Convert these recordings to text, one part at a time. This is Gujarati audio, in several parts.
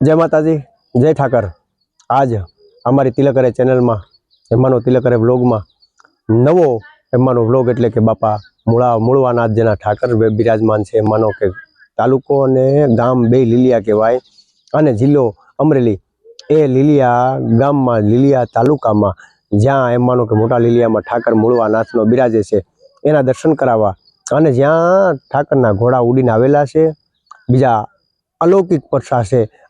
જય માતાજી, જય ઠાકર. આજ અમારી તિલકરે ચેનલમાં, એમાંનો તિલકરે વ્લોગમાં નવો એમાંનો વ્લોગ એટલે કે બાપા મૂળા, મૂળવાનાથ જેના ઠાકર બિરાજમાન છે માનો કે તાલુકો અને ગામ બે લીલિયા કહેવાય અને જિલ્લો અમરેલી. એ લીલિયા ગામમાં, લીલિયા તાલુકામાં, જ્યાં એમ માનો કે મોટા લીલિયામાં ઠાકર મૂળવાનાથનો બિરાજે છે, એના દર્શન કરાવવા. અને જ્યાં ઠાકરના ઘોડા ઉડીને આવેલા છે, બીજા અલૌકિક પરસા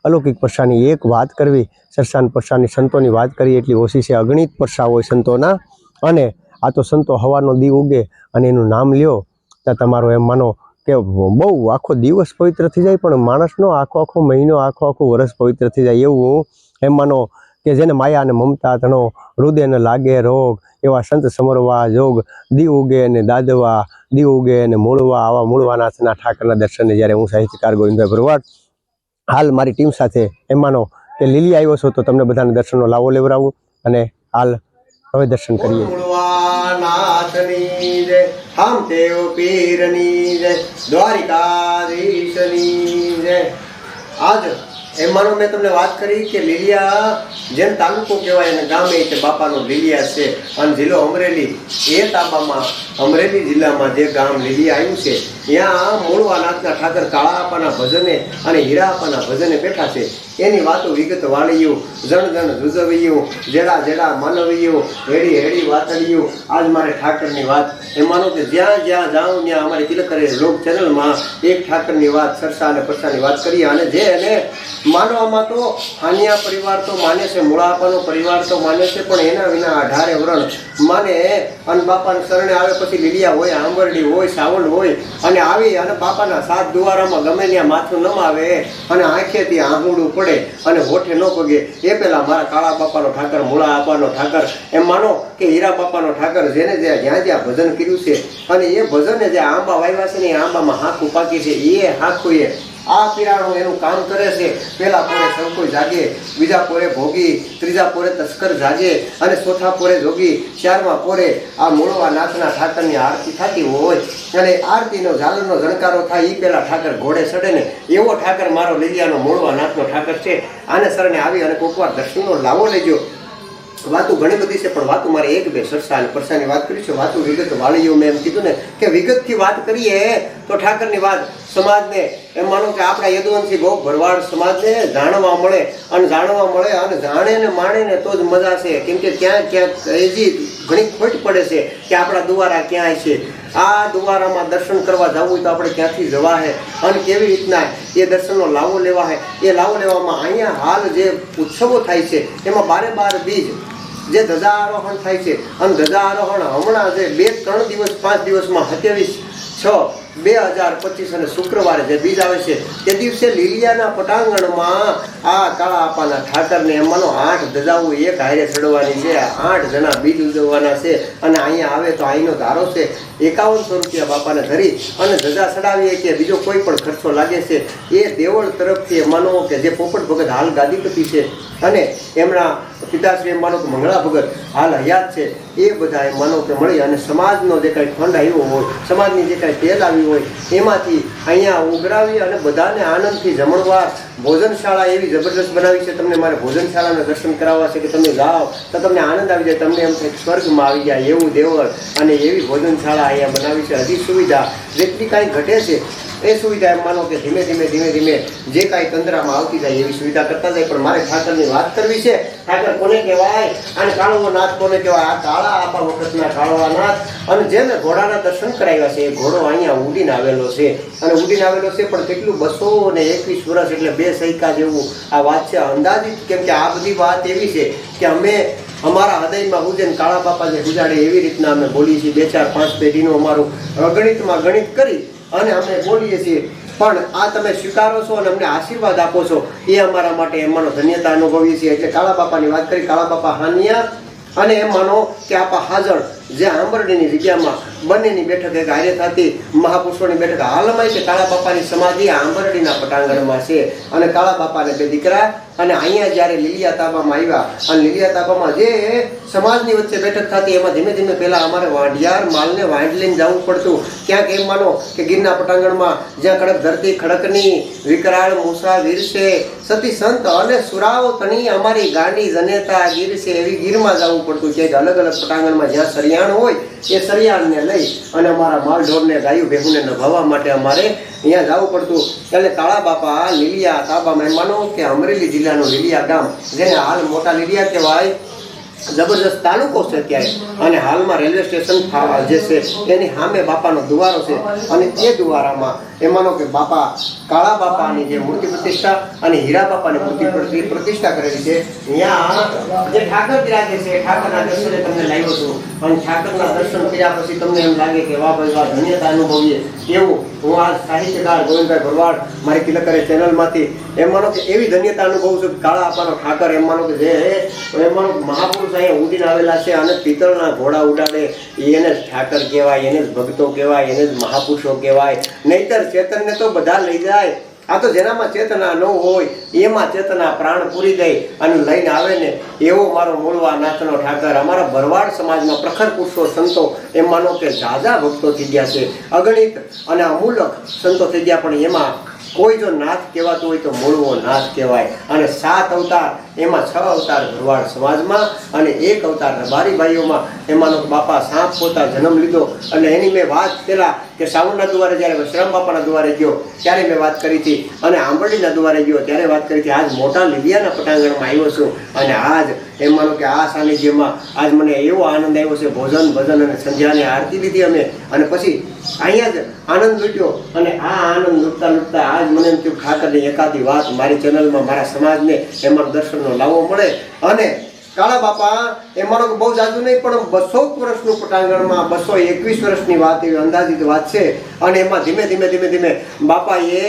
અલૌકિક પરસાની એક વાત કરવી, સરસાન પરસાની સંતોની વાત કરી એટલી ઓછી છે. અગણિત પરસા હોય સંતોના અને આ તો સંતો હવાનો દી ઉગે અને એનું નામ લ્યો. તો તમારો એમ માનો કે બહુ આખો દિવસ પવિત્ર થઈ જાય પણ માણસનો આખો આખો મહિનો, આખો આખો વર્ષ પવિત્ર થઈ જાય એવું એમ માનો કે જેને માયા અને મમતા તણો, હૃદયને લાગે રોગ, એવા સંત સમરવા જોગ દી ઉગે અને દાદવા દી ઉગે અને મૂળવા, આવા મૂળવાનાથના ઠાકરના દર્શને જ્યારે હું સાહિત્યકાર ગોવિંદભાઈ ભરવાડ હાલ મારી ટીમ સાથે એમ માનો કે લીલી આવ્યો છો તો તમને બધાને દર્શનનો લાવો લેવડાવું અને હાલ હવે દર્શન કરીએ. આજ એમ મેં તમને વાત કરી કે લીલિયા જેમ તાલુકો કહેવાય અને ગામ એ કે બાપાનો લીલિયા છે. અને જિલ્લો અમરેલી, એ તાબામાં, અમરેલી જિલ્લામાં જે ગામ લીલિયા આવ્યું છે, ત્યાં મૂળવાનાથના ઠાકર કાળા આપાના ભજને અને હીરા આપાના ભજને બેઠા છે. એની વાતો વિગત વાળીયું જણ જણ જુજવીયું જેડા જેડા માનવીયું, હેડી હેડી વાતળિયું આજ મારે ઠાકરની વાત. એ માનો કે જ્યાં જ્યાં જાઉં, ત્યાં અમારી તિલકરે લોક ચેનલમાં એક ઠાકરની વાત, સરસા અને પરસાની વાત કરી. અને જે એને માનવામાં તો હાનિયા પરિવાર તો માને છે, મૂળાપાનો પરિવાર તો માને છે, પણ એના વિના અઢારે વરણ માને અને બાપાને શરણે આવે પછી લીલિયા હોય, આંબરડી હોય સાવણ હોય અને આવી અને બાપાના સાત દુવારામાં ગમે ત્યાં માથું ન આવે અને આંખેથી આંગુડું પડે અને હોઠે ન પગે, એ પહેલાં મારા કાળા બાપાનો ઠાકર મૂળા બાપાનો ઠાકર. એમ માનો કે હીરા બાપાનો ઠાકર જેને જ્યાં જ્યાં જ્યાં ભજન કર્યું છે અને એ ભજને જે આંબા વાવ્યા છે ને એ આંબામાં હાંકું પાકી છે, એ હાંકું એ આ પીરાણું એનું કામ કરે છે. પેલા પોરે સૌકોઈ જાગે, બીજા પોરે ભોગી, ત્રીજા પોરે તસ્કર જાગે અને ચોથા પોરે જોગી, ચારમા પોરે આ મૂળવા નાથના ઠાકરની આરતી થતી હોય. અને આરતીનો ઝાલરનો જણકારો થાય એ પેલા ઠાકર ઘોડે ચડે ને, એવો ઠાકર મારો લીલિયાનો મૂળવા નાથનો ઠાકર છે. આને શરણે આવી અને કોકવાર દર્શનનો લાવો લેજો. વાતો ઘણી બધી છે, પણ વાતો મારે એક બે સરસા અને પરસાની વાત કરી છે. વાતો વિગત વાળીઓ મેં એમ કીધું ને કે વિગતથી વાત કરીએ તો ઠાકરની વાત સમાજને એમ માનો કે આપણા યદુવંશી બહુ ભરવાડ સમાજને જાણવા મળે અને જાણવા મળે અને જાણે ને માણે ને તો જ મજા છે. કેમ કે ક્યાંક ક્યાં હજી ઘણી ખોટ પડે છે કે આપણા દુવારા ક્યાંય છે. આ દુવારામાં દર્શન કરવા જવું હોય તો આપણે ક્યાંથી જવા હે અને કેવી રીતના એ દર્શનનો લાવો લેવા હે એ લાવો લેવામાં અહીંયા હાલ જે ઉત્સવો થાય છે, એમાં બારે બાર બીજ જે ધજારોહણ થાય છે. અને ધજારોહણ હમણાં જે બે ત્રણ દિવસ, પાંચ દિવસમાં સત્યાવીસ છ બે હજાર પચીસ અને શુક્રવારે જે બીજ આવે છે, તે દિવસે લીલિયાના પટાંગણમાં આ કાળા આપાના ઠાકરને એમાંનો આઠ ધજાઓ એક હારે ચડવાની છે. આઠ જણા બીજ ઉજવવાના છે અને અહીંયા આવે તો અહીંનો ધારો છે એકાવનસો રૂપિયા બાપાને ધરી અને ધજા ચડાવીએ કે બીજો કોઈ પણ ખર્ચો લાગે છે, એ દેવળ તરફથી માનો કે જે પોપટ ભગત હાલ ગાદીપતિ છે અને એમના પિતાશ્રી એમ માનો કે મંગળા ભગત હાલ હયાત છે, એ બધા એમ માનો કે મળી અને સમાજનો જે કાંઈ ફંડ આવ્યો હોય, સમાજની જે કાંઈ તેલ આવી હોય, એમાંથી અહીંયા ઉઘરાવી અને બધાને આનંદથી જમણવાર ભોજનશાળા એવી જબરદસ્ત બનાવી છે, તમને મારે ભોજનશાળાના દર્શન કરાવવા છે કે તમે જાઓ, તો તમને આનંદ આવી જાય, તમને એમ થાય સ્વર્ગમાં આવી જાય એવું દેવળ, અને એવી ભોજનશાળા અહીંયા બનાવી છે. હજી સુવિધા, જેટલી કાંઈ ઘટે છે એ સુવિધા એમ માનો કે ધીમે ધીમે ધીમે ધીમે જે કાંઈ તંત્રમાં આવતી જાય એવી સુવિધા કરતા જાય. પણ મારે ઠાકરની વાત કરવી છે. ઠાકર કોને કહેવાય? અને કાળો નાથ કોને કહેવાય? આ કાળા આપા વખતના કાળવા નાથ. અને જેને ઘોડાના દર્શન કરાવ્યા છે, એ ઘોડો અહીંયા ઉડીને આવેલો છે. અને ઉડીને આવેલો છે, પણ કેટલું બસો ને એકવીસ વર્ષ એટલે બે સૈકા જેવું આ વાત છે. અંદાજિત કેમ કે આ બધી વાત એવી છે કે અમે અમારા હૃદયમાં ઉજેન કાળા બાપા જે ગુજાડે એવી રીતના અમે બોલીએ છીએ. બે ચાર, પાંચ પેઢીનું અમારું ગણિતમાં ગણિત કરી અને અમે બોલીએ છીએ, પણ આ તમે સ્વીકારો છો અને અમને આશીર્વાદ આપો છો. એ અમારા માટે એમાંનો ધન્યતા અનુભવીએ છીએ. એટલે કાળા બાપાની વાત કરી, કાળા બાપા હાનિયા અને એમ માનો કે આપા હાજર જે આંબરડીની જગ્યામાં બંનેની બેઠક એક હારે થતી મહાપુરુષોની બેઠક હાલમાં કે કાળા બાપાની સમાધિ આંબરડીના પટાંગણમાં છે. અને કાળા બાપાને બે દીકરા અને અહીંયા જ્યારે લીલિયા તાબામાં આવ્યા, અને લીલિયા તાબામાં જે સમાજની વચ્ચે બેઠક થતી, એમાં ધીમે ધીમે પહેલાં અમારે વાંઢિયાર માલને વાંઢ લઈને જવું પડતું. ક્યાંક એમ માનો કે ગીરના પટાંગણમાં જ્યાં કડક ધરતી, ખડકની વિકરાળ મૂસા વીર છે સતી સંત અને સુરાવ તણી અમારી ગાંડી જનેતા ગીર છે એવી ગીરમાં જવું પડતું. ક્યાંક અલગ અલગ પટાંગણમાં જ્યાં સરિયાણ હોય, એ સરિયાણને લઈ અને અમારા માલઢોરને, ગાયું ભેહુને નભાવવા માટે અમારે અહીંયા જવું પડતું. એટલે કાળા બાપા, લીલિયા તાબામાં માનો કે અમરેલી જિલ્લાનું લીલિયા ગામ, જેને હાલ મોટા લીલિયા કહેવાય જબરજસ્ત તાલુકો છે અત્યારે. અને હાલમાં રેલવે સ્ટેશન જે છે, એની સામે બાપાનો દુવારો છે. અને એ દુવારામાં એમાંનો કે બાપા, કાળા બાપાની જે મૂર્તિ પ્રતિષ્ઠા અને હીરા બાપાની મૂર્તિ પ્રતિ- પ્રતિષ્ઠા કરેલી છે. ત્યાં જે ઠાકર બિરાજે છે, ઠાકરના દર્શને તમને લાવ્યો છું. અને ઠાકરના દર્શન કર્યા પછી તમને એમ લાગે કે વાહ ભાઈ વાહ, ધન્યતા અનુભવીએ. એવું હું આ સાહિત્યકાર ગોવિંદભાઈ ભરવાડ મારી કિલકરે ચેનલમાંથી એમ માનો કે એવી ધન્યતા અનુભવું છું કે કાળા આપવાનો ઠાકર એમ માનો કે જે એમ માનો મહાપુરુષ અહીંયા ઉડીને આવેલા છે અને પિત્તળના ઘોડા ઉડાડે એને જ ઠાકર કહેવાય, એને જ ભક્તો કહેવાય, એને જ મહાપુરુષો કહેવાય. નહીતર ચેતનને તો બધા લઈ જાય. આ તો જેનામાં ચેતના ન હોય, એમાં ચેતના પ્રાણ પૂરી જાય અને લઈને આવે ને, એવો મારો મૂળવા નાથનો ઠાકર. અમારા ભરવાડ સમાજમાં પ્રખર પુરુષો, સંતો એમ માનો કે ઝાઝા ભક્તો થઈ ગયા છે. અગણિત અને અમૂલક સંતો થઈ ગયા, પણ એમાં કોઈ જો નાથ કહેવાતું હોય તો મૂળવો નાથ કહેવાય. અને સાત અવતાર, એમાં છ અવતાર ભરવાડ સમાજમાં અને એક અવતાર રબારી ભાઈઓમાં. એમાંનો બાપા સાપ પોતા જન્મ લીધો. અને એની મેં વાત પહેલાં કે સાવણના દ્વારે જ્યારે વિશ્રામ બાપાના દ્વારે ગયો, ત્યારે મેં વાત કરી હતી. અને આંબરડીના દ્વારે ગયો, ત્યારે વાત કરી હતી. આજ મોટા લીલિયાના પટાંગણમાં આવ્યો છું. અને આજ એમ માનો કે આ સાનિધ્યમાં આજ મને એવો આનંદ આવ્યો છે, ભોજન, ભજન અને સંધ્યાની આરતી લીધી અમે. અને પછી અહીંયા જ આનંદ લૂટ્યો. અને આ આનંદ લૂટતા લૂટતા આજ મને એમ થયું ઠાકરની એકાદી વાત મારી ચેનલમાં, મારા સમાજને એમાં દર્શનનો લાવો મળે. અને કાળા બાપા, એ માનો બહુ જાજુ નહીં, પણ બસો વર્ષનું પટાંગણમાં, બસો એકવીસ વર્ષની વાત, એવી અંદાજિત વાત છે. અને એમાં ધીમે ધીમે ધીમે ધીમે બાપાએ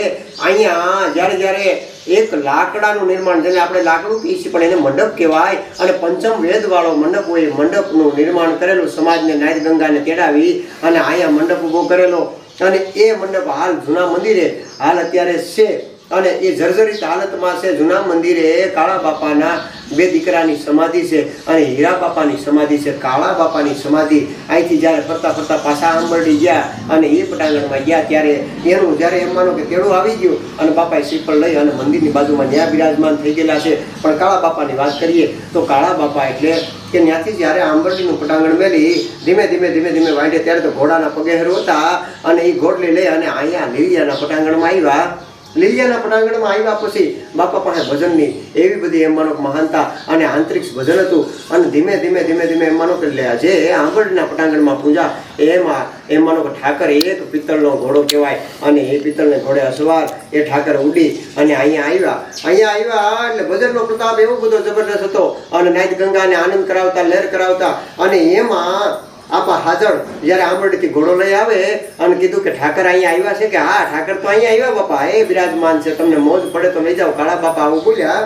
અહીંયા જ્યારે જ્યારે એક લાકડાનું નિર્માણ, જેને આપણે લાકડું કહીએ છીએ, પણ એને મંડપ કહેવાય, અને પંચમ વેદવાળો મંડપ હોય, એ મંડપનું નિર્માણ કરેલું, સમાજને નાયત ગંગાને તેડાવી, અને અહીંયા મંડપ ઊભો કરેલો. અને એ મંડપ હાલ જૂના મંદિરે, હાલ અત્યારે છે. અને એ જર્જરિત હાલતમાં છે. જૂના મંદિરે કાળા બાપાના બે દીકરાની સમાધિ છે અને હીરા બાપાની સમાધિ છે. કાળા બાપાની સમાધિ અહીંથી જ્યારે ફરતા ફરતા પાછા આંબરડી ગયા અને એ પટાંગણમાં ગયા ત્યારે એનું જ્યારે એમ માનો કે તેડું આવી ગયું અને બાપાએ શ્રીફળ લઈ અને મંદિરની બાજુમાં ન્યા બિરાજમાન થઈ ગયેલા છે. પણ કાળા બાપાની વાત કરીએ તો કાળા બાપા એટલે કે ત્યાંથી જ્યારે આંબરડીનું પટાંગણ મેલી, ધીમે ધીમે ધીમે ધીમે વાંઢે ત્યારે તો ઘોડાના પગે હતા અને એ ઘોડલી લઈ અને અહીંયા લીલિયાના પટાંગણમાં આવ્યા. લીલિયાના પટાંગણમાં આવ્યા પછી બાપા પાસે ભજનની એવી બધી એમ માનો મહાનતા અને આંતરિક ભજન હતું. અને ધીમે ધીમે ધીમે ધીમે એમ માનો કે જે આંગળના પટાંગણમાં પૂજા, એમાં એમ માનો કે ઠાકર એક પિત્તળનો ઘોડો કહેવાય. અને એ પિત્તળને ઘોડે અસવાર એ ઠાકર ઉડી અને અહીંયા આવ્યા અહીંયા આવ્યા એટલે ભજનનો પ્રતાપ એવો બધો જબરદસ્ત હતો. અને નાઈટ ગંગાને આનંદ કરાવતા, લહેર કરાવતા. અને એમાં આપા હાજર. જ્યારે આંબરડીથી ઘોડો લઈ આવે અને કીધું કે ઠાકર અહીંયા આવ્યા છે કે હા, ઠાકર તો અહીંયા આવ્યા બાપા. એ બિરાજમાન છે, તમને મોજ પડે તો લઈ જાઓ. કાળા બાપા આવું બોલ્યા.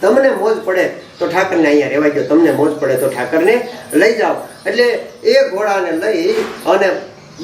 તમને મોજ પડે તો ઠાકરને અહીંયા રહેવા ગયો. તમને મોજ પડે તો ઠાકરને લઈ જાઓ. એટલે એ ઘોડાને લઈ અને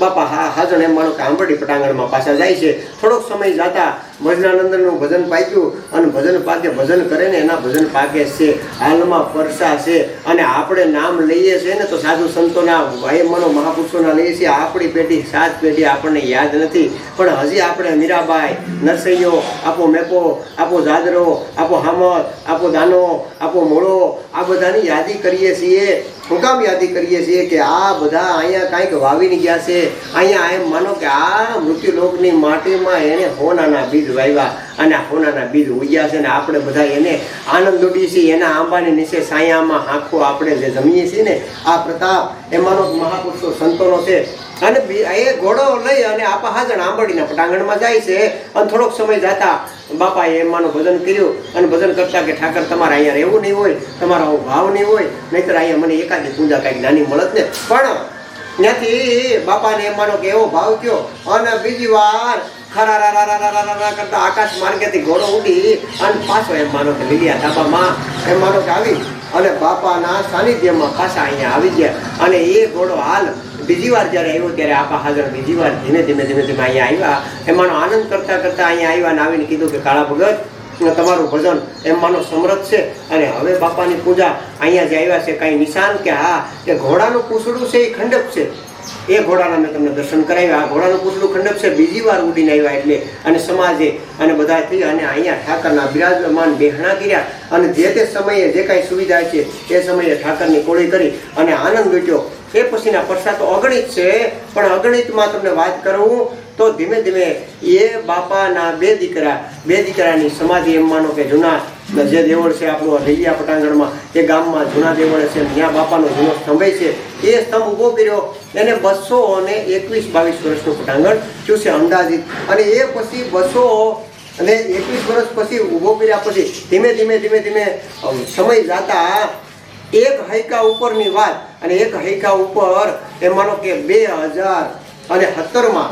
બાપા હા, હાજર એમ માનો કે આંબરડી પટાંગણમાં પાછા જાય છે. થોડોક સમય જતા ભજનાનંદનનું ભજન પાક્યું અને ભજન પાકે, ભજન કરે ને એના ભજન પાકે છે. હાલમાં પરસા છે અને આપણે નામ લઈએ છીએ ને તો સાધુ સંતોના ભાઈ મનો મહાપુરુષોના લઈએ છીએ. આપણી પેઢી, સાત પેઢી આપણને યાદ નથી. પણ હજી આપણે મીરાબાઈ, નરસૈયો, આપો મેકો આપો જાદરો આપો હામદ, આપો દાનો, આપો મોળો, આ બધાની યાદી કરીએ છીએ. હું કામ યાદી કરીએ છીએ કે આ બધા અહીંયા કાંઈક વાવીને ગયા છે. અહીંયા એમ માનો કે આ મૃત્યુલોકની માટીમાં એને હોનાના બીજ વાવ્યા અને હોનાના બીજ ઉગ્યા છે ને આપણે બધા એને આનંદ લૂટીએ છીએ. એના આંબાની નીચે સાયામાં આંખો આપણે જે જમીએ છીએ ને, આ પ્રતાપ, એમાંનો મહાપુરુષો સંતોનો છે. અને એ ઘોડો લઈ અને આપા હાજર આંબરડીના પટાંગણમાં જાય છે. અને થોડોક સમય જતા બાપાએ એમાંનું ભજન કર્યું અને ભજન કરતા કે ઠાકર, તમારે અહીંયા રહેવું નહીં હોય, તમારો ભાવ નહીં હોય, નહીતર અહીંયા મને એકાદી પૂજા કાંઈક નાની મળત ને. પણ ત્યાંથી બાપાને એમ માનો કે એવો ભાવ થયો. અને બીજી વાર ખરા કરતા આકાશ માર્ગેથી ઘોડો ઉડી અને પાછો એમ માનો કે લીલિયા ધાબામાં એમ માનો કે આવી અને બાપાના સાનિધ્યમાં પાછા અહીંયા આવી ગયા. અને એ ઘોડો હાલ બીજી વાર જ્યારે આવ્યો ત્યારે આપા હાજર બીજી વાર ધીમે ધીમે ધીમે ધીમે અહીંયા આવ્યા. એમાંનો આનંદ કરતા કરતા અહીંયા આવ્યા અને આવીને કીધું કે કાળા ભગત તમારું ભજન એમ માનો સમરથ છે. અને હવે બાપાની પૂજા અહીંયા જે આવ્યા છે, કાંઈ નિશાન કે હા, કે ઘોડાનું પૂછડું છે, એ ખંડક છે. એ ઘોડાના મેં તમને દર્શન કરાવ્યા. આ ઘોડાનું પૂતળું ખંડપ છે. બીજી વાર ઉડીને આવ્યા એટલે અને સમાજે અને બધા થઈ અને અહીંયા ઠાકરના બિરાજમાન બેહણા કર્યા. અને જે તે સમયે જે કાંઈ સુવિધા છે, તે સમયે ઠાકરની કોળી કરી અને આનંદ લૂટ્યો. એ પછીના પરસા તો અગણિત છે, પણ અગણિતમાં તમને વાત કરું તો ધીમે ધીમે એ બાપાના બે દીકરા, બે દીકરાની સમાધિ એમ માનો કે જૂના જે દેવળ છે આપણું લીલિયા પટાંગણમાં, એ ગામમાં જૂના દેવળ છે ત્યાં બાપાનો જૂનો સ્તંભ છે, એ સ્તંભ ઊભો કર્યો, એને બસો અને એકવીસ બાવીસ વર્ષનું પટાંગણ થયું અંદાજિત. અને એ પછી બસો અને એકવીસ વર્ષ પછી ઊભો કર્યા પછી ધીમે ધીમે ધીમે ધીમે સમય જાતા એક હૈકા ઉપરની વાત, અને એક હૈકા ઉપર એ માનો કે બે હજાર અને સત્તરમાં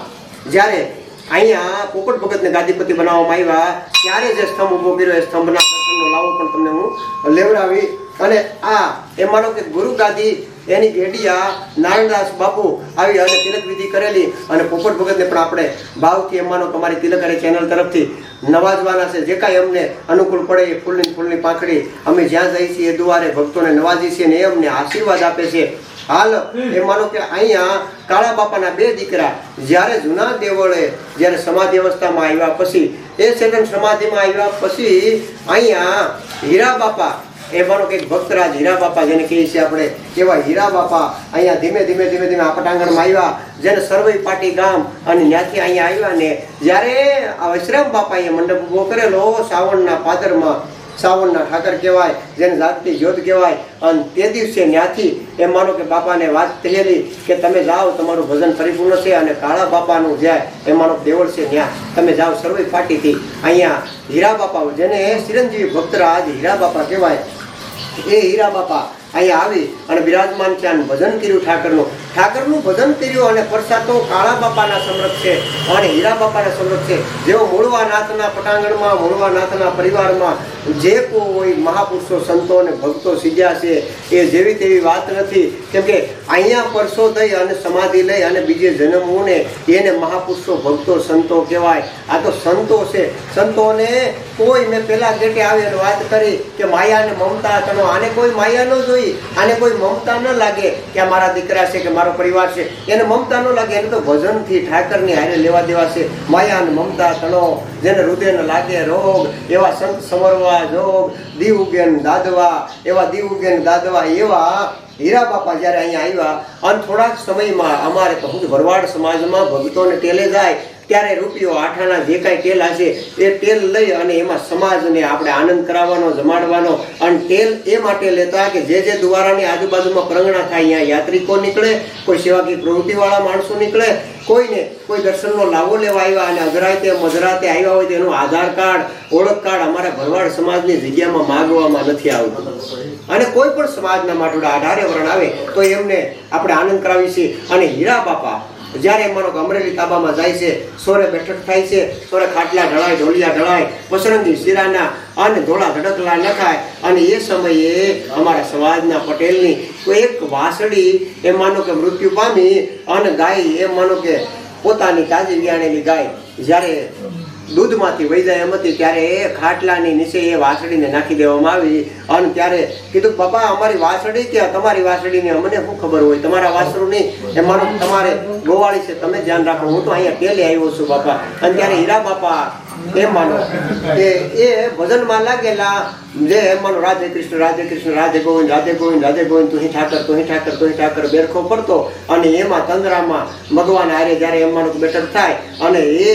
જ્યારે અહીંયા પોપટ ભગતને ગાદીપતિ બનાવવામાં આવ્યા, ત્યારે જે સ્તંભ ઊભો કર્યો, એ સ્તંભના દર્શનનો લાવો પણ તમને હું લેવડાવી. અને આ, એ માનો કે ગુરુ ગાદી, એની ગેડિયા નારાયણદાસ બાપુ આવી અને તિલક વિધિ કરેલી. અને પોપટ ભગતને પણ આપણે ભાવથી એમ માનો તમારી અને ચેનલ તરફથી નવાજવાના છે. જે કાંઈ અમને અનુકૂળ પડે એ ફૂલની ફૂલની પાંખડી અમે જ્યાં જઈએ છીએ એ દ્વારે ભક્તોને નવાજી છીએ ને એ અમને આશીર્વાદ આપે છે. હાલ, એ માનો કે અહીંયા કાળા બાપાના બે દીકરા જ્યારે જૂના દેવળે, જ્યારે સમાધિ અવસ્થામાં આવ્યા પછી, એ સેકન્ડ સમાધિમાં આવ્યા પછી અહીંયા હીરા બાપા, એ માનો કે ભક્તરાજ હીરા બાપા જેને કહીએ છીએ આપણે, એવા હીરા બાપા અહીંયા ધીમે ધીમે ધીમે ધીમે આ પટાંગણમાં આવ્યા જેને સરવઈ પાટી ગામ અને ત્યાંથી અહીંયા આવ્યા ને, જ્યારે આ વિશ્રામ બાપા અહીંયા મંડપ ઊભો કરેલો શ્રાવણના પાદરમાં શ્રાવણના ઠાકર કહેવાય, જેને જાગતી જ્યોત કહેવાય. અને તે દિવસે ત્યાંથી એમ માનો કે બાપાને વાત થયેલી કે તમે જાઓ, તમારું ભજન પરિપૂર્ણ છે અને કાળા બાપાનું જાય એ માનો દેવળ છે ત્યાં. તમે જાઓ સર્વે પાટીથી. અહીંયા હીરા બાપા, જેને ચિરંજીવી ભક્તરાજ હીરા બાપા કહેવાય, એ હીરા બાપા અહીંયા આવી અને બિરાજમાન અને ભજન કર્યું ઠાકરનું. ઠાકરનું ભજન કર્યું અને પરસાતો કાળા બાપાના સમરથ છે અને હીરા બાપાના સમરથ છે. જેઓ મૂળવા નાથના પટાંગણમાં, મૂળવા નાથના પરિવારમાં જે કોઈ મહાપુરુષો, સંતો અને ભક્તો સીજ્યા છે. એ જેવી તેવી વાત નથી. કેમ કે અહીંયા પરસો થઈ અને સમાધિ લઈ અને બીજે જન્મવું ને એને મહાપુરુષો, ભક્તો, સંતો કહેવાય. આ તો સંતો છે. સંતોને કોઈ મેં પેલા ગેટે આવી અને વાત કરી કે માયા અને મમતા તનો આને કોઈ માયા ન જોઈ. આને કોઈ મમતા ન લાગે કે મારા દીકરા છે કે મારો પરિવાર છે. એને મમતા ન લાગે, એને તો ભજનથી, ઠાકરની હારે લેવા દેવા છે. માયા ને મમતા તનો જેને હૃદયને લાગે રોગ, એવા સંત સમરવા જોગ દીવ ઉગેન દાદવા, એવા દીવ ઉગેન દાદવા, એવા હીરા બાપા જ્યારે અહીંયા આવ્યા અને થોડાક સમયમાં અમારે તો ભરવાડ સમાજમાં ભક્તોને ટેલે જાય ત્યારે રૂપિયો આઠાના જે કાંઈ ટેલ હશે એ તેલ લઈ અને એમાં સમાજને આપણે આનંદ કરાવવાનો, જમાડવાનો. અને તેલ એ માટે લેતા કે જે જે દ્વારાની આજુબાજુમાં પ્રગણા થાય, અહીંયા યાત્રિકો નીકળે, કોઈ સેવાકી પ્રવૃત્તિવાળા માણસો નીકળે, કોઈને કોઈ દર્શનનો લાવો લેવા આવ્યા અને અધરાતે મધરાતે આવ્યા હોય તેનું આધાર કાર્ડ, ઓળખ કાર્ડ અમારા ભરવાડ સમાજની જગ્યામાં માગવામાં નથી આવતું. અને કોઈ પણ સમાજના માટોડા અઢારે વર્ણ આવે, તો એમને આપણે આનંદ કરાવીએ અને હીરા બાપા જ્યારે એમ માનો કે અમરેલી તાબામાં જાય છે, સોરે બેઠક થાય છે, સોરે ખાટલા ઢળાય ઢોલિયા ઢળાય પસરંગી શિરાના અને ધોળા ધડકલા નખાય. અને એ સમયે અમારા સમાજના પટેલની એક વાસળી એ માનો કે મૃત્યુ પામી અને ગાય એ માનો કે પોતાની તાજી વિયાણેલી ગાય જ્યારે દૂધમાંથી વહી એમ હતી, ત્યારે એ ખાટલાની નીચે એ વાસળીને નાખી દેવામાં આવી. અને ત્યારે કીધું, પપ્પા, અમારી વાસળી કે તમારી વાસળીને અમને શું ખબર હોય? તમારા વાસળું નહીં. એ માનો તમારે ગોવાળી છે, તમે ધ્યાન રાખો. હું તો અહીંયા પેલે આવ્યો છું, બાપા. અને ત્યારે હીરા બાપા એમ માનો. કે એ ભજનમાં લાગેલા જે માનો, રાધે કૃષ્ણ રાધે કૃષ્ણ, રાધે ગોવિંદ રાધે ગોવિંદ રાધે ગોવિંદ, તું ઠાકર તું ઠાકર તું ઠાકર બેરખો પડતો. અને એમાં તંદ્રામાં ભગવાન હારે જ્યારે એમ માનો કે બેઠક થાય અને એ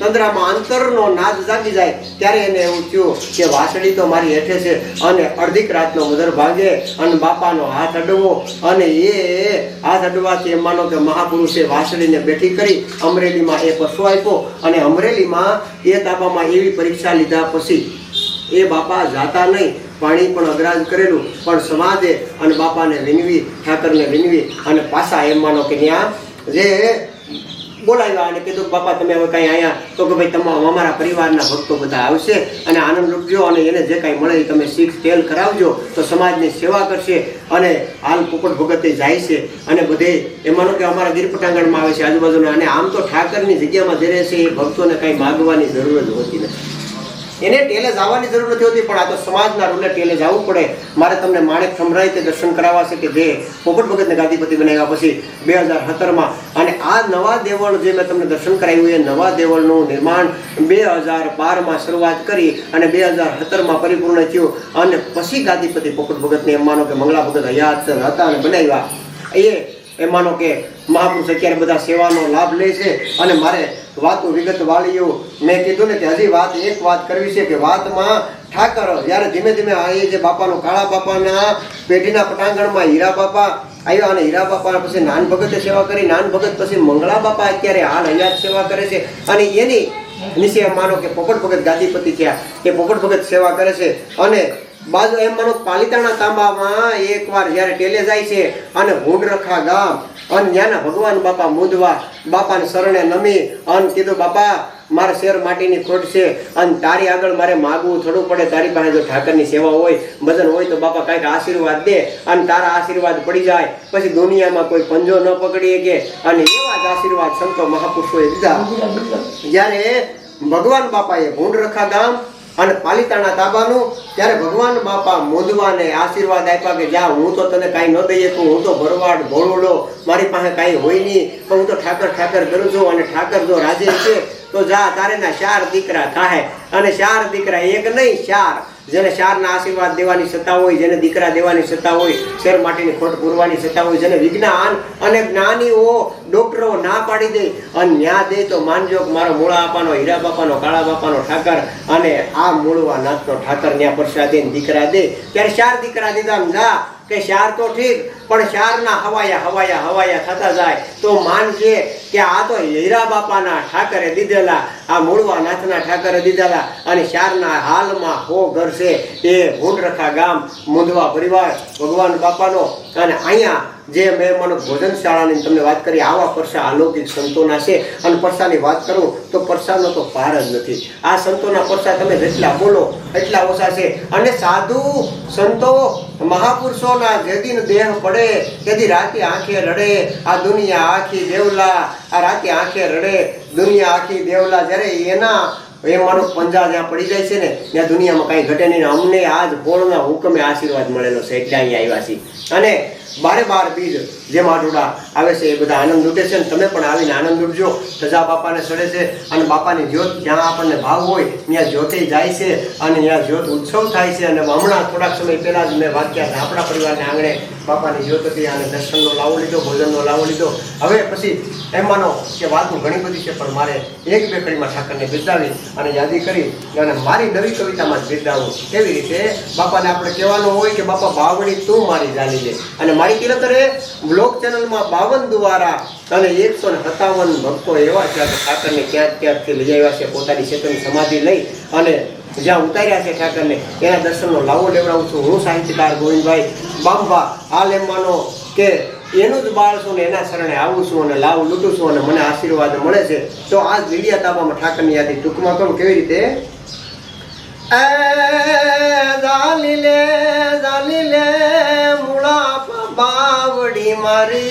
તંદ્રામાં અંતરનો નાદ જાગી જાય, ત્યારે એને એવું થયું કે વાસળી તો મારી હેઠે છે અને અડધીક રાતનો મધર ભાગે અને બાપાનો હાથ અડવો. અને એ હાથ અડવાથી એમ માનો કે મહાપુરુષે વાસળીને બેઠી કરી અમરેલીમાં એ પશુ આપ્યો. અને અમરેલીમાં એ તાબામાં એવી પરીક્ષા લીધા પછી એ બાપા જાતા નહીં, પાણી પણ અગ્રાજ કરેલું, પણ સમાજે અને બાપાને વિનવી, ઠાકરને વિનવી અને પાછા એમ માનો કે ત્યાં જે બોલાવ્યા અને કીધું પાપા તમે હવે કાંઈ અહીંયા તો કે ભાઈ તમામ અમારા પરિવારના ભક્તો બધા આવશે અને આનંદ લૂટજો અને એને જે કાંઈ મળે એ તમે શીખ તેલ કરાવજો, તો સમાજની સેવા કરશે અને હાલ પોપટ ભગતે જાય છે અને બધે એમાંનો કે અમારા ગીર પટાંગણમાં આવે છે આજુબાજુના અને આમ તો ઠાકરની જગ્યામાં જે રહે છે એ ભક્તોને કાંઈ માગવાની જરૂર જ હોતી નથી. એને ટેલે જવાની જરૂર નથી હોતી, પણ આ તો સમાજના રૂલે ટેલે જવું પડે. મારે તમને માણેક ખમરાઈ તે દર્શન કરાવવા છે કે જે પોપટ ભગતને ગાદીપતિ બનાવ્યા પછી બે હજાર સત્તરમાં. અને આ નવા દેવળ જે મેં તમને દર્શન કરાવ્યું એ નવા દેવળનું નિર્માણ બે હજાર બારમાં શરૂઆત કરી અને બે હજાર સત્તરમાં પરિપૂર્ણ થયું. અને પછી ગાદીપતિ પોપટ ભગતને એમ માનો કે મંગલા ભગત હયાત હતા અને બનાવ્યા. એ એમ માનો કે મહાપુરુષ અત્યારે બધા સેવાનો લાભ લે છે અને મારે વાતો વિગત વાળીઓ મેં કીધું ને કે હજી વાત એક વાત કરવી છે કે વાતમાં ઠાકર જ્યારે ધીમે ધીમે આ જે બાપાનું કાળા બાપાના પેઢીના પટાંગણમાં હીરા બાપા આવ્યા અને હીરા બાપા પછી નાન ભગતે સેવા કરી, નાન ભગત પછી મંગળા બાપા અત્યારે હાલ હયાત સેવા કરે છે. અને એની નીચે માનો કે પોપટ ભગત ગાદીપતિ થયા, એ પોપટ ભગત સેવા કરે છે. અને બાજુ એમ માનો પાલિતાણા તાંબામાં એકવાર જ્યારે ટેલે જાય છે અને હુંડરખા ગામ અને ત્યાંના ભગવાન બાપા મુદવા બાપાને શરણે નમી અને કીધું બાપા મારે શેર માટીની ખોટ છે. અને તારી આગળ મારે માગવું થોડું પડે. તારી પાસે જો ઠાકરની સેવા હોય ભજન હોય તો બાપા કાંઈક આશીર્વાદ દે અને તારા આશીર્વાદ પડી જાય. પછી દુનિયામાં કોઈ પંજો ન પકડી શકે. અને એવા જ આશીર્વાદ સંતો મહાપુરુષોએ દીધા. જ્યારે ભગવાન બાપાએ ભૂંડરખા ગામ અને પાલિતાણા તાબાનું, ત્યારે ભગવાન બાપા મોદવાને આશીર્વાદ આપ્યા કે, જા, હું તો તને કાંઈ ન દઈએ શકું હું તો ભરવાડ, ભોળુડો, મારી પાસે કાંઈ હોય નહીં, પણ હું તો ઠાકર ઠાકર કરું છું અને ઠાકર જો રાજે છે, તો જા તારે ના ચાર દીકરા થાય અને ચાર દીકરા એક નહીં, ચાર. જેને ચારના આશીર્વાદ દેવાની સત્તા હોય, જેને દીકરા દેવાની સત્તા હોય, શેર માટીની ખોટ પૂરવાની સત્તા હોય, જેને વિજ્ઞાન અને જ્ઞાનીઓ, ડોક્ટરો ના પાડી દે, અને ન્યા દે તો માનજો કે મારો મૂળા બાપાનો, હીરા બાપાનો, કાળા બાપાનો ઠાકર, અને આ મૂળવા નાથનો ઠાકર ન્યા પરસાદે દીકરા દે. ત્યારે ચાર દીકરા દીધા ના કે ચાર તો ઠીક પણ ચારના હવાયા હવાયા હવાયા થતા જાય. તો માનજે કે આ તો હીરા બાપાના ઠાકરે દીધેલા, આ મૂળવા નાથના ઠાકરે દીધેલા અને ચારના હાલમાં હો ઘર એ ભૂંડરખા ગામ, મુંદવા પરિવાર, ભગવાન બાપાનો. અને અહીંયા જે મેં મને ભોજનશાળાની તમને વાત કરી, આવા પરસા અલૌકિક સંતોના છે. અને પરસાની વાત કરું તો પરસાનો તો પાર જ નથી. આ સંતોના પરસા તમે જેટલા બોલો, એટલા ઓછા છે. અને સાધુ સંતો, મહાપુરુષોના જે દિન દેહ પડે તેથી રાતે આંખે રડે, આ દુનિયા આખી દેવલા આ રાતે આંખે રડે, દુનિયા આખી દેવલા જ્યારે એના, એ મારો પંજા જ્યાં પડી જાય છે ને, ત્યાં દુનિયામાં કાંઈ ઘટે નહીં અમને આજ પોળના હુકમે આશીર્વાદ મળેલો છે, એટલે અહીંયા આવ્યા છીએ. અને બારે બાર બીજ જે માટોડા આવે છે, એ બધા આનંદ લૂટે છે અને તમે પણ આવીને આનંદ લૂટજો સજા બાપાને સડે છે, અને બાપાની જ્યોત જ્યાં આપણને ભાવ હોય, ત્યાં જ્યોતે જાય છે, અને ત્યાં જ્યોત ઉત્સવ થાય છે, અને હમણાં થોડાક સમય પહેલા જ મેં વાંચ્યા આપણા પરિવારને આંગણે બાપાની જ્યોત હતી અને દર્શનનો લાવો લીધો, ભોજનનો લાવો લીધો. હવે પછી એમ માનો કે વાતો ઘણી બધી છે, પણ મારે એક બે કડીમાં ઠાકરને બિરદાવી અને યાદી કરી અને મારી નવી કવિતામાં બિરદાવું. કેવી રીતે બાપાને આપણે કહેવાનું હોય કે બાપા બાવડી તું મારી જાણી લે. અને મારી કિલતરે બ્લોગ ચેનલમાં બાવન દ્વારા અને એકસો ને સત્તાવન ભક્તો એવા છે ઠાકરને ક્યાંક ક્યાંકથી લઈ આવ્યા છે, પોતાની ચેતન સમાધિ લઈ અને જ્યાં ઉતાર્યા છે ઠાકરને, એના દર્શનનો લાવો લેવડાવું છું. હું સાહિત્યકાર ગોવિંદભાઈ બાંબા આ લેમ્બાનો કે એનું જ બાળ છું ને એના શરણે આવું છું અને લાવ, લૂંટું છું અને મને આશીર્વાદ મળે છે. તો આ વીડિયા તાબામાં ઠાકરની યાદી ટૂંકમાં કરું. કેવી રીતે? બાવડી મારી.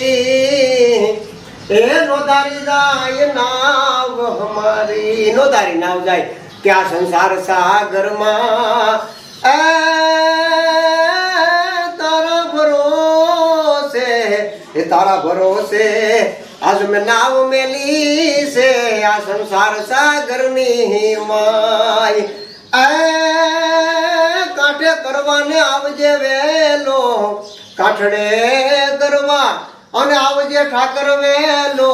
એ નોધારી જાય, નાવ મારી નોધારી નાવ જાય. કે આ સંસાર સાગરમાં એ તારા ભરોસે તારા ભરોસે આજ મેં નાવ મેલી છે આ સંસાર સાગરની માય એ કાંઠે કરવાને આવજે વેલો કાઠડે કરવા અને આવજે ઠાકર વેલો,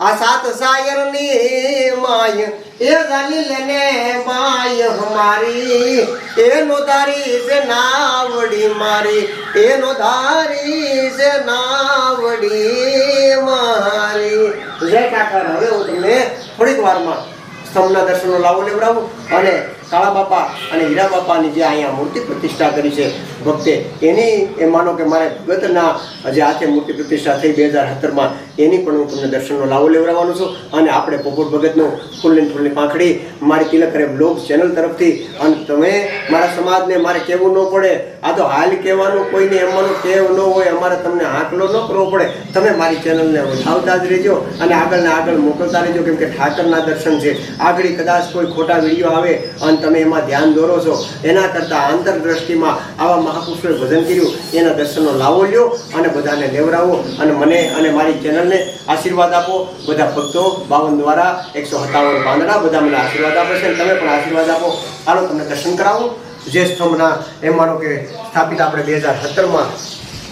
આ સાત સાયરની માય, એ ગાલી લેને માય હમારી, એનો નોધારી છે નાવડી મારી, એનો નોધારી છે નાવડી મારી. જય ઠાકર, હવે હું તમને થોડીક વારમાં સ્તંભના દર્શનો લાવો લેવડાવું અને કાળા બાપા અને હીરા બાપાની જે અહીંયા મૂર્તિ પ્રતિષ્ઠા કરી છે ભક્તે, એની એ માનો કે મારે ગતના જે હાથે મૂર્તિ પ્રતિષ્ઠા થઈ બે હજાર સત્તરમાં એની પણ હું તમને દર્શનનો લાવો લેવડાવવાનો છું અને આપણે પોપટ ભગતનું ફૂલની ફૂલની પાંખડી મારી તિલક કરે બ્લોગ ચેનલ તરફથી અને તમે મારા સમાજને મારે કહેવું ન પડે. આ તો હાલ કહેવાનું કોઈને એમાંનું કેવ ન હોય, અમારે તમને આંકલો ન કરવો પડે. તમે મારી ચેનલને વધાવતા જ રહેજો અને આગળને આગળ મોકલતા રહેજો, કેમ કે ઠાકરના દર્શન છે. આગળ કદાચ કોઈ ખોટા વીડિયો આવે અને તમે એમાં ધ્યાન દોરો છો. એના કરતાં આંતરદ્રષ્ટિમાં આવા મહાપુરુષોએ ભજન કર્યું. એના દર્શનનો લાવો લ્યો અને બધાને લેવડાવો અને મને અને મારી ચેનલને આશીર્વાદ આપો. બધા ભક્તો બાવન દ્વારા એકસો સત્તાવન પાંદડા બધા મને આશીર્વાદ આપે છે તમે પણ આશીર્વાદ આપો. હાલો, તમને દર્શન કરાવો. જે સ્તંભના એમ માનો કે સ્થાપિત આપણે બે હજાર સત્તરમાં,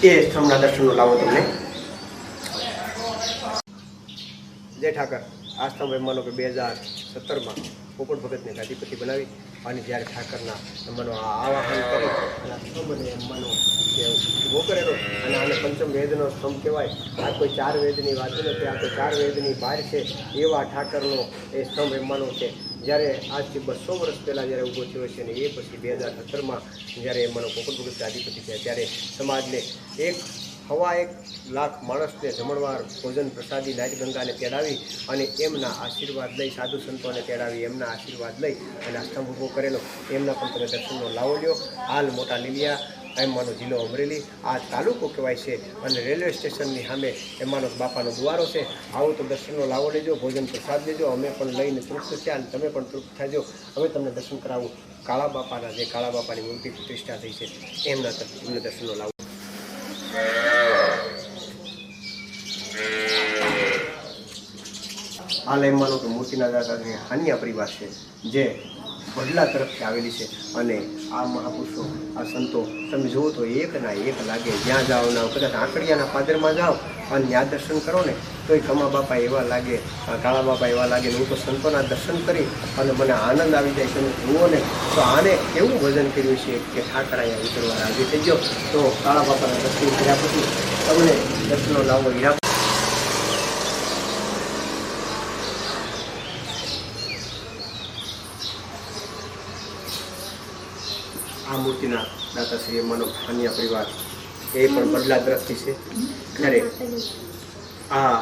એ સ્તંભના દર્શનનો લાવો તમને. જય ઠાકર. આ સ્તંભ એમ માનો કે બે હજાર સત્તરમાં પોપટ ભગતને ગાદીપતિ બનાવી અને જ્યારે ઠાકરના એમાંનો આવાહન કરી, અને આ સ્તંભને એમ માનો કે ઊભો કરેલો, અને આને પંચમ વેદનો સ્તંભ કહેવાય, આ કોઈ ચાર વેદની વાત નથી, આ કોઈ ચાર વેદની બહાર છે, એવા ઠાકરનો એ સ્તંભ એમ માનો છે. જ્યારે આજથી બસો વર્ષ પહેલાં જ્યારે ઊભો થયો છે, અને એ પછી બે હજાર સત્તરમાં જ્યારે એમનો પોપટ ભગત ગાદીપતિ થયા, ત્યારે સમાજને એક હવા એક લાખ માણસને જમણવાર ભોજન પ્રસાદી લાઈટ ગંગાને તેડાવી અને એમના આશીર્વાદ લઈ, સાધુ સંતોને તેડાવી, એમના આશીર્વાદ લઈ અને આ સ્તંભ ઊભો કરેલો. એમના પણ તમે દર્શનનો લાવો લ્યો. હાલ મોટા લીલિયા એમાંનો જિલ્લો અમરેલી, આ તાલુકો કહેવાય છે અને રેલવે સ્ટેશનની સામે એમાંનો બાપાનો દ્વારો છે. આવો તો દર્શનનો લાવો લેજો, ભોજન પ્રસાદ લેજો, અમે પણ લઈને તૃપ્ત થયા અને તમે પણ તૃપ્ત થાજો. હવે તમને દર્શન કરાવું. કાળા બાપાના જે કાળા બાપાની મૂર્તિ પ્રતિષ્ઠા થઈ છે, એમના તમને દર્શનનો લાવો. આ લાઈન માનો કે મૂર્તિના દાદા જે હાનિયા પરિવાર છે જે વડલા તરફથી આવેલી છે અને આ મહાપુરુષો, આ સંતો, તમે જુઓ તો એક ના એક લાગે. જ્યાં જાઓ ના કદાચ આંકડિયાના પાદરમાં જાઓ અને ત્યાં દર્શન કરો ને તો એ કમા બાપા એવા લાગે કાળા બાપા એવા લાગે હું તો સંતોના દર્શન કરી અને મને આનંદ આવી જાય તમે જુઓ ને, તો આને એવું ભજન કર્યું છે કે ઠાકર અહીંયા ઉતરવા રાજી થઈ ગયો. તો કાળા બાપાના દર્શન કર્યા પછી તમને દર્શનો લાવો, હીરા આ મૂર્તિના દાતાશ્રી માનો અન્ય પરિવાર એ પણ બદલા દ્રષ્ટિ છે. ત્યારે આ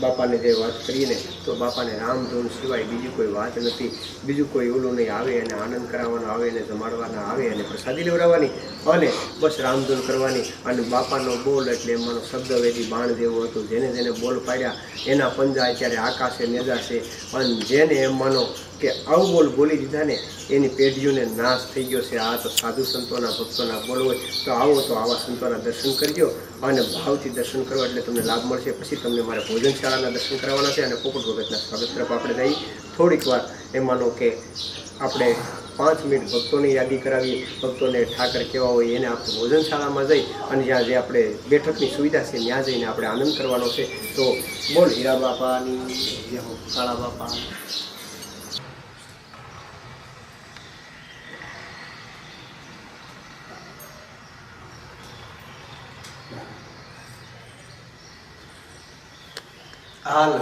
બાપાને જે વાત કરીએ ને, તો બાપાને રામધૂન સિવાય બીજી કોઈ વાત નથી. બીજું કોઈ ઓલું નહીં આવે અને આનંદ કરાવવાનો આવે અને જમાડવાના આવે અને પ્રસાદી લેવડાવવાની અને બસ રામધૂન કરવાની. અને બાપાનો બોલ એટલે એમાંનો શબ્દવેદી બાણ જેવો હતો. જેને જેને બોલ પાડ્યા, એના પંજા અત્યારે આકાશે નેજાશે અને જેને એમ માનો કે આવું બોલ બોલી દીધા ને એની પેઢીઓને નાશ થઈ ગયો છે. આ તો સાધુ સંતોના ભક્તોના બોલ હોય તો આવો તો આવા સંતોના દર્શન કરજો અને ભાવથી દર્શન કરો એટલે તમને લાભ મળશે. પછી તમને મારે ભોજનશાળાના દર્શન કરવાના છે અને પોપટ ભગતના સ્વાગત તરફ આપણે જઈ થોડીક વાર એમાંનો કે આપણે પાંચ મિનિટ ભક્તોની યાદી કરાવી ભક્તોને ઠાકર કેવા હોય એને આપણે ભોજનશાળામાં જઈ અને જ્યાં જે આપણે બેઠકની સુવિધા છે ત્યાં જઈને આપણે આનંદ કરવાનો છે. તો બોલ હીરા બાપાની કાળા બાપા હાલ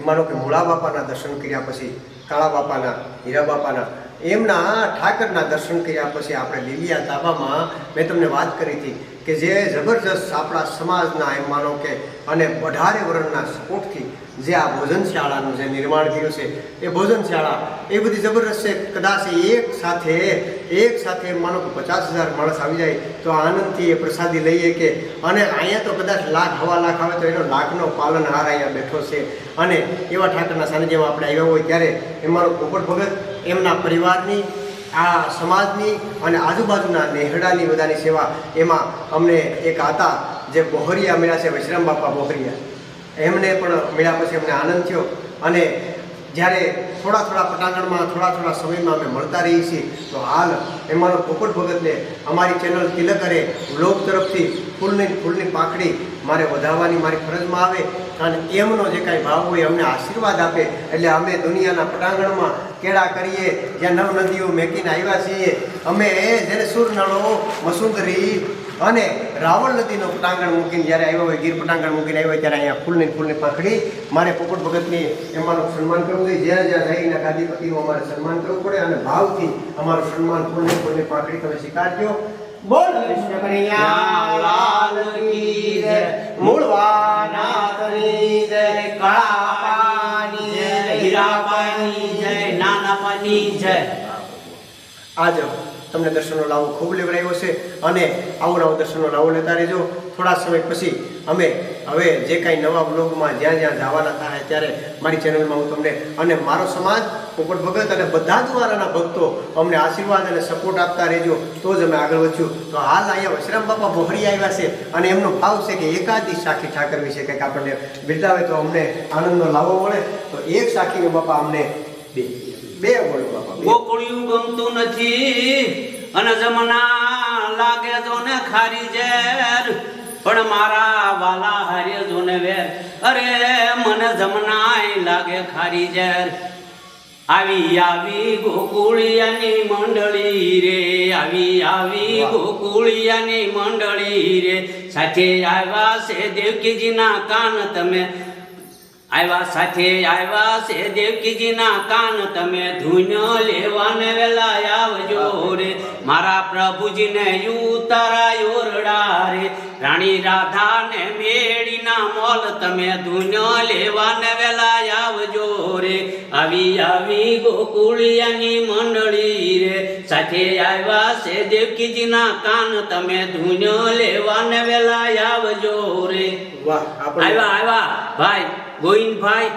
માનો કે મૂળા બાપાના દર્શન કર્યા પછી, કાળા બાપાના, હીરા બાપાના, એમના ઠાકરના દર્શન કર્યા પછી આપણે લીલિયા તાબામાં મેં તમને વાત કરી હતી કે જે જબરજસ્ત આપણા સમાજના એમ માનો કે અને અઢારે વર્ણના સપોર્ટથી જે આ ભોજનશાળાનું જે નિર્માણ થયું છે, એ ભોજનશાળા એ બધી જબરદસ્ત છે. કદાચ એક સાથે એક સાથે માનો કે પચાસ હજાર માણસ આવી જાય, તો આનંદથી એ પ્રસાદી લઈએ કે, અને અહીંયા તો કદાચ લાખ, હવા લાખ આવે તો એનો લાખનો પાલનહાર અહીંયા બેઠો છે. અને એવા ઠાકરના સાનિધ્યમાં આપણે આવ્યા હોય ત્યારે એમાં પોપટ ભગત એમના પરિવારની, આ સમાજની અને આજુબાજુના નેહડાની બધાની સેવા એમાં અમને એક હતા જે બોહરિયા મળ્યા છે, વૈશ્રામ બાપા બોહરિયા. એમને પણ મળ્યા પછી અમને આનંદ થયો. અને જ્યારે થોડા થોડા પટાંગણમાં, થોડા થોડા સમયમાં અમે મળતા રહીએ છીએ, તો હાલ એમાંનો પોપટ ભગતને અમારી ચેનલ તિલકરે વ્લોગ તરફથી ફૂલની ફૂલની પાંખડી મારે વધારવાની મારી ફરજમાં આવે. અને એમનો જે કાંઈ ભાવ હોય અમને આશીર્વાદ આપે. એટલે અમે દુનિયાના પટાંગણમાં કેળા કરીએ, જ્યાં નવ નદીઓ મેકીને આવ્યા છીએ. અમે જેને સુરનળો, મસુંદરી અને રાવણ નદીનો પટાંગણ મૂકીને જ્યારે આવ્યો હોય, ગીર પટાંગણ મૂકીને આવ્યો ત્યારે અહીંયા ફૂલની ફૂલની પાંખડી મારે પોપટ ભગતની એમાંનું સન્માન કરવું જોઈએ. જ્યાં જ્યાં થઈને ગાદીપતિનું અમારે સન્માન કરવું પડે અને ભાવથી અમારું સન્માન ફૂલની ફૂલની પાંખડી તમે સ્વીકારજો. બોલ કૃષ્ણ કનૈયા લાલ કી જય જય, કાળાપાની જય, હીરાપાની જય, નાનાપાની જય. તમને દર્શનનો લાવો ખૂબ લેવડાવ્યો છે અને આવું નવો દર્શનનો લાવો લેતા રહેજો. થોડા સમય પછી અમે હવે જે કાંઈ નવા બ્લોગમાં જ્યાં જ્યાં જવાના થાય ત્યારે મારી ચેનલમાં હું તમને અને મારો સમાજ, પોપટ ભગત અને બધા જ મારાના ભક્તો અમને આશીર્વાદ અને સપોર્ટ આપતા રહેજો. તો જ અમે આગળ વધ્યું તો હાલ અહીંયા વશરામ બાપા બોહરી આવ્યા છે અને એમનો ભાવ છે કે એકાદી સાખી ઠાકર વિશે કંઈક આપણને બિરદાવે તો અમને આનંદનો લાવો મળે. તો એક સાખીનો બાપા અમને બે બે બોલો બાપા. ગમતું નથી અને જમના લાગે જો ને ખારી ઝેર. પણ મારા વાલા હારે જો ને વેર. અરે મને જમનાય લાગે ખારી ઝેર. આવી આવી ગોકુળિયાની મંડળી રે આવી આવી ગોકુળિયાની મંડળી રે. સાથે આવ્યા છે દેવકીજીના કાન તમે. આવ્યા સાથે આવ્યા છે દેવકીજીના કાન તમે ધૂન લેવાને વેલા આવજો રે. મારા પ્રભુજીને ઉતારા ઓરડા રે. રાણી રાધાને મેળીના મોલ તમે ધૂન લેવાને વેલા આવજો રે. આવી આવી ગોકુળિયાની મંડળી રે. સાથે આવ્યા છે દેવકીજીના કાન તમે ધૂન લેવાને વેલા આવજો રે. વાહ આવ્યા આવ્યા ભાઈ. ગોવિંદભાઈ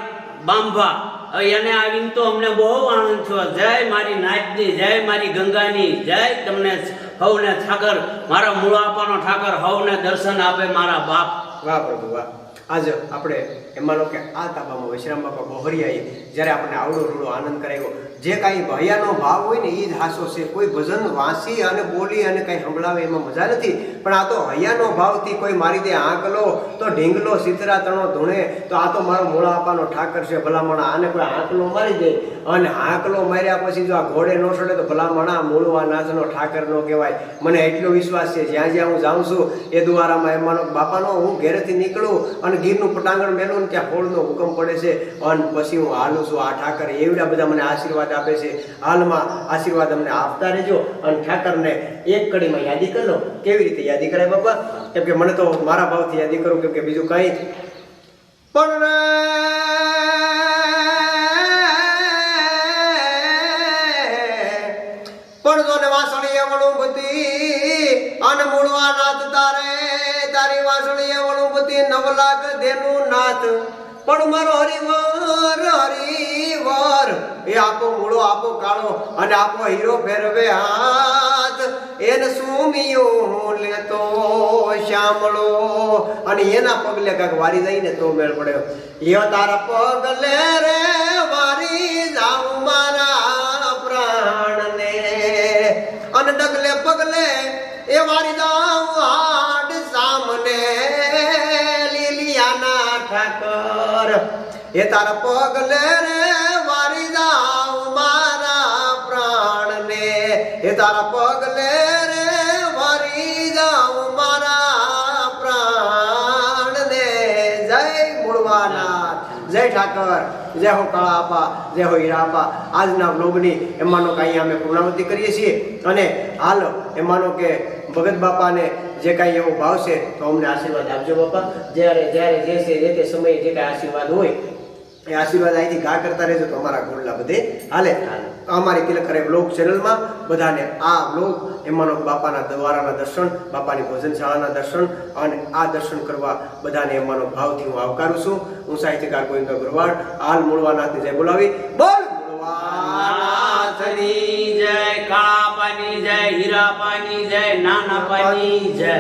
બાંભા. એને આવીને તો અમને બહુ આનંદ થયો. જય મારી નાચની જય મારી ગંગાની, જય તમને હવને ઠાકર, મારા મૂળાપાનો ઠાકર હવને દર્શન આપે મારા બાપ. વાહ પ્રભુ, વાહ. આજ આપણે એમાં કે આ તાબામાં વિશ્રામ બાપા આવી જ્યારે આપણને આવડો રૂડો આનંદ કરાવ્યો જે કાંઈ ભયાનો ભાવ હોય ને એ જ હાસો છે. કોઈ ભજન વાંચી અને બોલી અને કંઈ સંભળાવે એમાં મજા નથી. પણ આ તો હૈયાનો ભાવથી કોઈ મારી દે આંકલો, તો ઢીંગલો, સિતરા, તણો ધૂણે, તો આ તો મારો મોળા આપવાનો ઠાકર છે. ભલામણા આને કોઈ આંકલો મારી દે. અને આંકલો માર્યા પછી જો આ ઘોડે ન ચડે તો ભલામણા મૂળવા નાચનો ઠાકર નો કહેવાય. મને એટલો વિશ્વાસ છે, જ્યાં જ્યાં હું જાઉં છું, એ દ્વારામાં એમાંનો બાપાનો, હું ઘેરેથી નીકળું અને ગીરનું પટાંગણ મેલું ને ત્યાં હોળનો હુકમ પડે છે. અને પછી હું હાલું છું આ ઠાકર. એવડા બધા મને આશીર્વાદ આપે છે. હાલમાં આશીર્વાદ અમને આપતા રહેજો અને ઠાકરને એક કડીમાં યાદી કરી કેવી રીતે યાદી કરાય બાપા? કેમ કે મને તો મારા ભાવથી યાદી કરું, કેમ કે બીજું કંઈ પણ પણ ને વાસળી વળું બધી અને મૂળવા નાથ તારે, તારી વાસળી વળું બધી નવ નાથ. પણ મારો હરિવાર હરિવાર એ આપો મૂળો, આપો કાળો, અને આપો હીરો ફેરવે હાથ. એને સુમિયો લેતો શ્યામળો. અને એના પગલે કાંક વારી જઈને તો મેળ પડ્યો. યો તારા પગલે રે વારી જાઉં મારા પ્રાણને. અને ડગલે પગલે એ વારી જાઉં એ તારા પગલે રે વારી જાઉં મારા પ્રાણને. એ તારા પગલે રે વારી જાઉં મારા પ્રાણને. જય મૂળવાનાથ, જય ઠાકર, જય હો કળાપા જય હો હીરાપા આજના બ્લોગની એમાંનો કાંઈ અમે પૂર્ણાવૃત્તિ કરીએ છીએ. અને હાલ એમાંનો કે ભગત બાપાને જે કાંઈ એવો ભાવ છે, તો અમને આશીર્વાદ આપજો બાપા. જ્યારે જ્યારે જે છે જે તે સમયે જે કાંઈ આશીર્વાદ હોય એ આશીર્વાદ અહીંથી ગા કરતા રહેજો તો અમારા ગોળલા બધે હાલે. અમારી તિલક કરે બ્લોગ ચેનલમાં બધાને આ બ્લોગ એમાંનો બાપાના દ્વારાના દર્શન બાપાની ભોજનશાળાના દર્શન અને આ દર્શન કરવા બધાને એમાંનો ભાવથી હું આવકારું છું. હું સાહિત્યકાર ગોવિંદ ગુરવાડ હાલ મૂળવાનાથની જય બોલાવી. બોલ મૂળવાનાથની જય કાળાપાની જય હીરાપાની જય નાનાપાની જય.